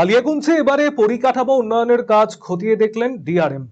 কালিয়াগঞ্জে এবারে পরিকাঠামো উন্নয়নের কাজ খতিয়ে দেখলেন ডিআরএম।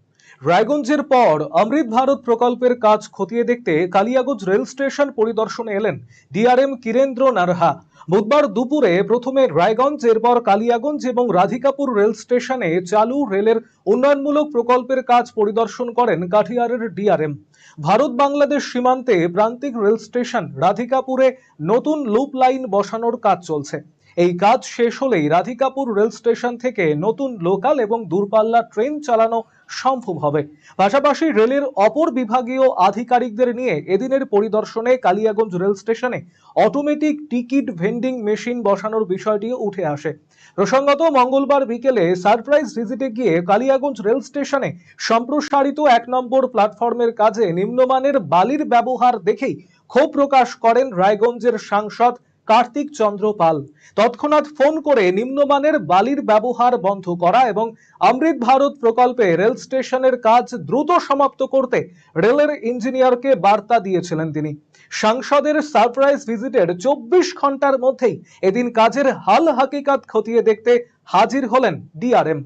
রায়গঞ্জের পর অমৃত ভারত প্রকল্পের কাজ খতিয়ে দেখতে কালিয়াগঞ্জ রেল স্টেশন পরিদর্শনে এলেন ডিআরএম কিরেন্দ্র নারহা। বুধবার দুপুরে প্রথমে রায়গঞ্জ, এরপর কালিয়াগঞ্জ এবং রাধিকাপুর রেল স্টেশনে চালু রেলের উন্নয়নমূলক প্রকল্পের কাজ পরিদর্শন করেন কাঠিয়ারের ডিআরএম। ভারত বাংলাদেশ সীমান্তে প্রান্তিক রেল স্টেশন রাধিকাপুরে নতুন লুপ লাইন বসানোর কাজ চলছে। এই কাজ শেষ হলেই রাধিকাপুর রেল স্টেশন থেকে নতুন লোকাল এবং দূরপাল্লা ট্রেন চালানো সম্ভব হবে। পাশাপাশি রেলের অপর বিভাগীয় আধিকারিকদের নিয়ে এদিনের পরিদর্শনে কালিয়াগঞ্জ রেল স্টেশনে অটোমেটিক টিকিট ভেন্ডিং মেশিন বসানোর বিষয়টিও উঠে আসে। প্রসঙ্গত মঙ্গলবার বিকেলে সারপ্রাইজ ভিজিটে গিয়ে কালিয়াগঞ্জ রেল স্টেশনে সম্প্রসারিত এক নম্বর প্ল্যাটফর্মের কাজে নিম্নমানের বালির ব্যবহার দেখেই ক্ষোভ প্রকাশ করেন রায়গঞ্জের সাংসদ কার্তিক চন্দ্র পাল তৎক্ষণাৎ ফোন করে নিম্নমানের বালির ব্যবহার বন্ধ করা এবং অমৃত ভারত প্রকল্পে রেল স্টেশনের কাজ দ্রুত সমাপ্ত করতে রেলের ইঞ্জিনিয়ারকে বার্তা দিয়েছিলেন তিনি সাংসদের সারপ্রাইজ ভিজিটের চব্বিশ ঘন্টার মধ্যেই এদিন কাজের হাল হাকিকাত খতিয়ে দেখতে হাজির হলেন ডিআরএম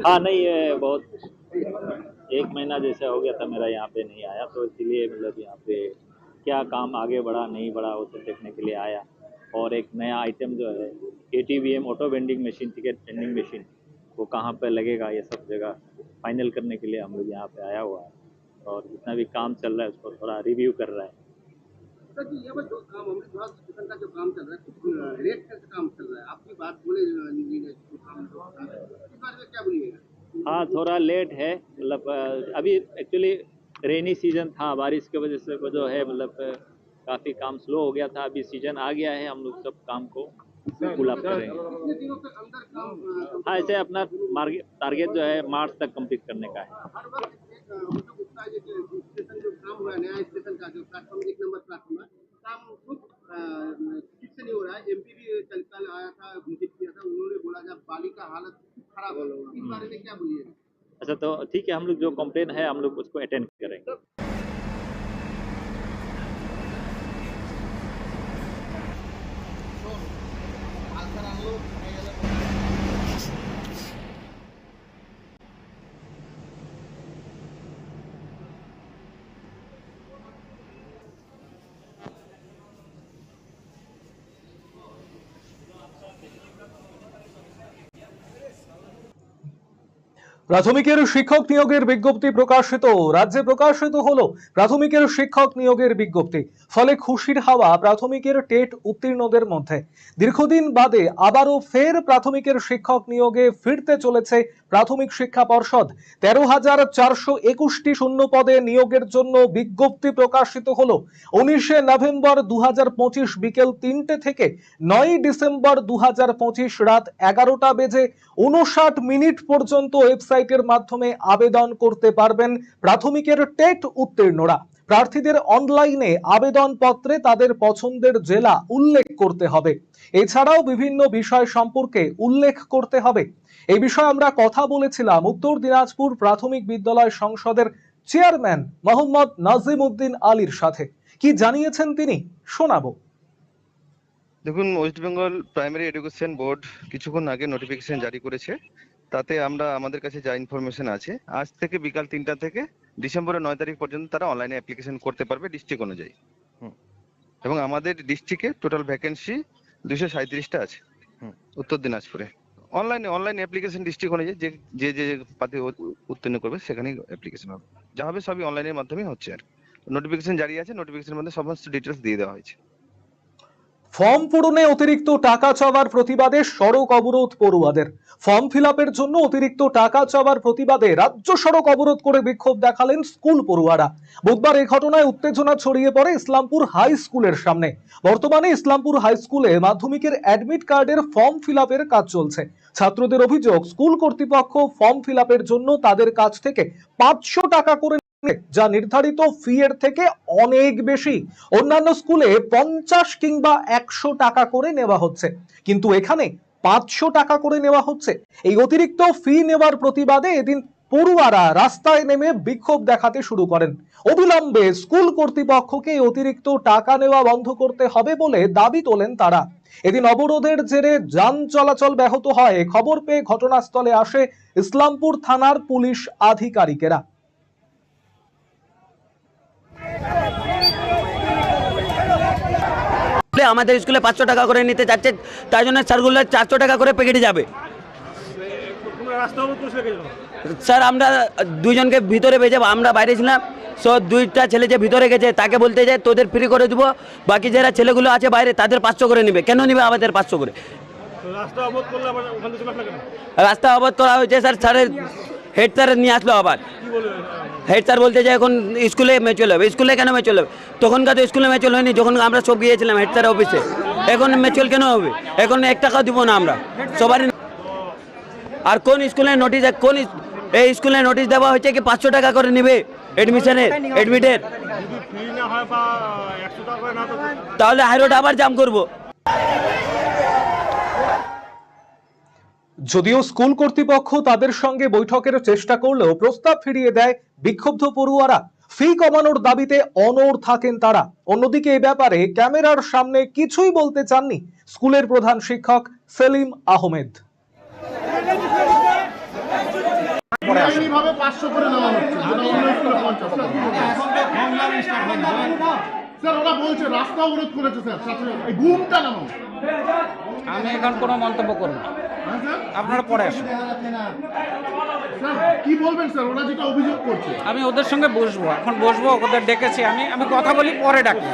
हाँ नहीं ये बहुत एक महीना जैसा हो गया था मेरा यहाँ पे नहीं आया तो इसीलिए मतलब यहाँ पे क्या काम आगे बढ़ा नहीं बढ़ा वो सब देखने के लिए आया। और एक नया आइटम जो है A T V M auto vending machine ticket vending machine वो कहाँ पर लगेगा ये सब जगह फाइनल करने के लिए हम लोग यहाँ पे आया हुआ है। और जितना भी काम चल रहा है उसको थोड़ा रिव्यू कर रहा है। ये जो काम का जो काम चल रहा है रेट का काम चल रहा है आपकी बात बोले है, इस बारे में क्या बोलिएगा? हाँ थोड़ा लेट है मतलब अभी एक्चुअली रेनी सीज़न था, बारिश की वजह से जो है मतलब काफ़ी काम स्लो हो गया था, अभी सीज़न आ गया है, हम लोग सब काम को पुलअप करेंगे। हाँ ऐसे अपना टारगेट जो है, मार्च तक कंप्लीट करने का है। एमपी भी कल कल आया था विज़िट किया था उन्होंने बोला जब बाली का हालत खराब है इस बारे में क्या बोलिए? अच्छा तो ठीक है हम लोग जो कंप्लेन है हम लोग उसको अटेंड करेंगे। প্রাথমিকের শিক্ষক নিয়োগের বিজ্ঞপ্তি প্রকাশিত। রাজ্যে প্রকাশিত হল প্রাথমিকের শিক্ষক নিয়োগের বিজ্ঞপ্তি। ফলে খুশির হাওয়া প্রাথমিকের টেট উত্তীর্ণদের মধ্যে। দীর্ঘদিন বাদে আবারও ফের প্রাথমিকের শিক্ষক নিয়োগে ফিরতে চলেছে প্রাথমিক শিক্ষা পর্ষদ তেরো হাজার চারশো একুশটি শূন্য পদে নিয়োগের জন্য বিজ্ঞপ্তি প্রকাশিত হল। উনিশে নভেম্বর দু হাজার পঁচিশ বিকেল তিনটে থেকে নয় ডিসেম্বর দু হাজার পঁচিশ রাত এগারোটা বেজে উনষাট মিনিট পর্যন্ত ওয়েবসাইটের মাধ্যমে আবেদন করতে পারবেন প্রাথমিকের টেট উত্তীর্ণরা। প্রার্থীদের অনলাইনে আবেদনপত্রে তাদের পছন্দের জেলা উল্লেখ করতে হবে। এছাড়াও বিভিন্ন বিষয় সম্পর্কে উল্লেখ করতে হবে। এই বিষয়ে আমরা কথা বলেছিলাম উত্তর দিনাজপুর প্রাথমিক বিদ্যালয় সংসদের চেয়ারম্যান মোহাম্মদ নাজিম উদ্দিন আলীর সাথে। কি জানিয়েছেন তিনি? শোনাবো। দেখুন, West Bengal primary education board কিছুক্ষণ আগে নোটিফিকেশন জারি করেছে। তাতে আমরা আমাদের কাছে যা ইনফরমেশন আছে আজ থেকে বিকাল তিনটা থেকে ডিসেম্বরের নয় তারিখ পর্যন্ত তারা অনলাইনে অ্যাপ্লিকেশন করতে পারবে ডিস্ট্রিক্ট অনুযায়ী। হুম। এবং আমাদের ডিস্ট্রিক্টে টোটাল ভ্যাকেন্সি দুশো সাঁত্রিশটা আছে হুম, উত্তর দিনাজপুরে। অনলাইনে অনলাইন অ্যাপ্লিকেশন ডিস্ট্রিক্ট অনুযায়ী যে যে যে পাতে উত্তীর্ণ করবে সেখানেই অ্যাপ্লিকেশন হবে। যা হবে সবই অনলাইনের মাধ্যমে হচ্ছে আর নোটিফিকেশন জারি আছে নোটিফিকেশনের মধ্যে সমস্ত ডিটেলস দিয়ে দেওয়া হয়েছে। ফর্ম পূরণে অতিরিক্ত টাকা চাওয়ার প্রতিবাদে সড়ক অবরোধ পড়ুয়াদের। ফর্ম ফিল জন্য অতিরিক্ত টাকা চাওয়ার প্রতিবাদে রাজ্য সড়ক অবরোধ করে বিক্ষোভ দেখালেন স্কুল পড়ুয়ারা। বুধবার এই ঘটনায় উত্তেজনা ছড়িয়ে পড়ে ইসলামপুর হাই স্কুলের সামনে। বর্তমানে ইসলামপুর হাই স্কুলে মাধ্যমিকের অ্যাডমিট কার্ডের ফর্ম ফিল কাজ চলছে। ছাত্রদের অভিযোগ, স্কুল কর্তৃপক্ষ ফর্ম ফিল জন্য তাদের কাছ থেকে পাঁচশো টাকা করে যা নির্ধারিত ফি এর থেকে অনেক বেশি। অন্যান্য স্কুলে পঞ্চাশ কিংবা একশো টাকা করে নেওয়া হচ্ছে। কিন্তু এখানে পাঁচশো টাকা করে নেওয়া হচ্ছে। এই অতিরিক্ত ফি নেওয়ার প্রতিবাদে এদিন পড়ুয়ারা রাস্তায় নেমে বিক্ষোভ দেখাতে শুরু করেন। অবিলম্বে স্কুল কর্তৃপক্ষকে অতিরিক্ত টাকা নেওয়া বন্ধ করতে হবে বলে দাবি তোলেন তারা। এদিন অবরোধের জেরে যান চলাচল ব্যাহত হয়। খবর পেয়ে ঘটনাস্থলে আসে ইসলামপুর থানার পুলিশ আধিকারিকেরা। বলে আমাদের স্কুলে পাঁচশো টাকা করে নিতে চাচ্ছে তাই জন্য স্যারগুলো চারশো টাকা করে প্যাকেটে যাবে। স্যার আমরা দুইজনকে ভিতরে ভেজে আমরা বাইরে ছিলাম সো দুইটা ছেলে যে ভিতরে গেছে তাকে বলতে যে তোদের ফ্রি করে দেবো বাকি যারা ছেলেগুলো আছে বাইরে তাদের পাঁচশো করে নেবে। কেন নেবে আমাদের পাঁচশো করে? রাস্তা অবরোধ করা হয়েছে স্যার স্যারের হেড স্যার নিয়ে আসলো আবার। হেড স্যার বলতে যে এখন স্কুলে ম্যাচুয়াল হবে। স্কুলে কেন ম্যাচুয়াল হবে? তখনকার তো স্কুলে ম্যাচুয়াল হয়নি যখন আমরা সব গিয়েছিলাম হেড স্যার অফিসে এখন ম্যাচুয়াল কেন হবে? এখন এক টাকা দিব না আমরা। সবারই আর কোন স্কুলে নোটিশ কোন এই স্কুলে নোটিশ দেওয়া হয়েছে কি পাঁচশো টাকা করে নেবে এডমিশনের এডমিটের তাহলে হাইরোড আবার জাম করব। যদিও স্কুল কর্তৃপক্ষ তাদের সঙ্গে বৈঠকের চেষ্টা করলেও প্রস্তাব ফিরিয়ে দেয় বিক্ষুব্ধ পড়ুয়ারা। ফি কমানোর দাবিতে অনড় থাকেন তারা। অন্যদিকে এ ব্যাপারে ক্যামেরার সামনে কিছুই বলতে চাননি স্কুলের প্রধান শিক্ষক সেলিম আহমেদ। বেআইনিভাবে পাঁচশো করে নেওয়া হচ্ছে। যেটা অন্য স্কুলে পঞ্চাশ স্যার ওরা বলছে রাস্তা অবরোধ করেছে স্যার। সাথে সাথে। এই বুমটা নামাও। আমি এখন কোনো মন্তব্য করব না। আপনারা পরে আসুন। কি বলবেন স্যার? ওরা যেটা অভিযোগ করছে। আমি ওদের সঙ্গে বসবো এখন বসবো ওদের ডেকেছি। আমি আমি কথা বলি পরে ডাকি।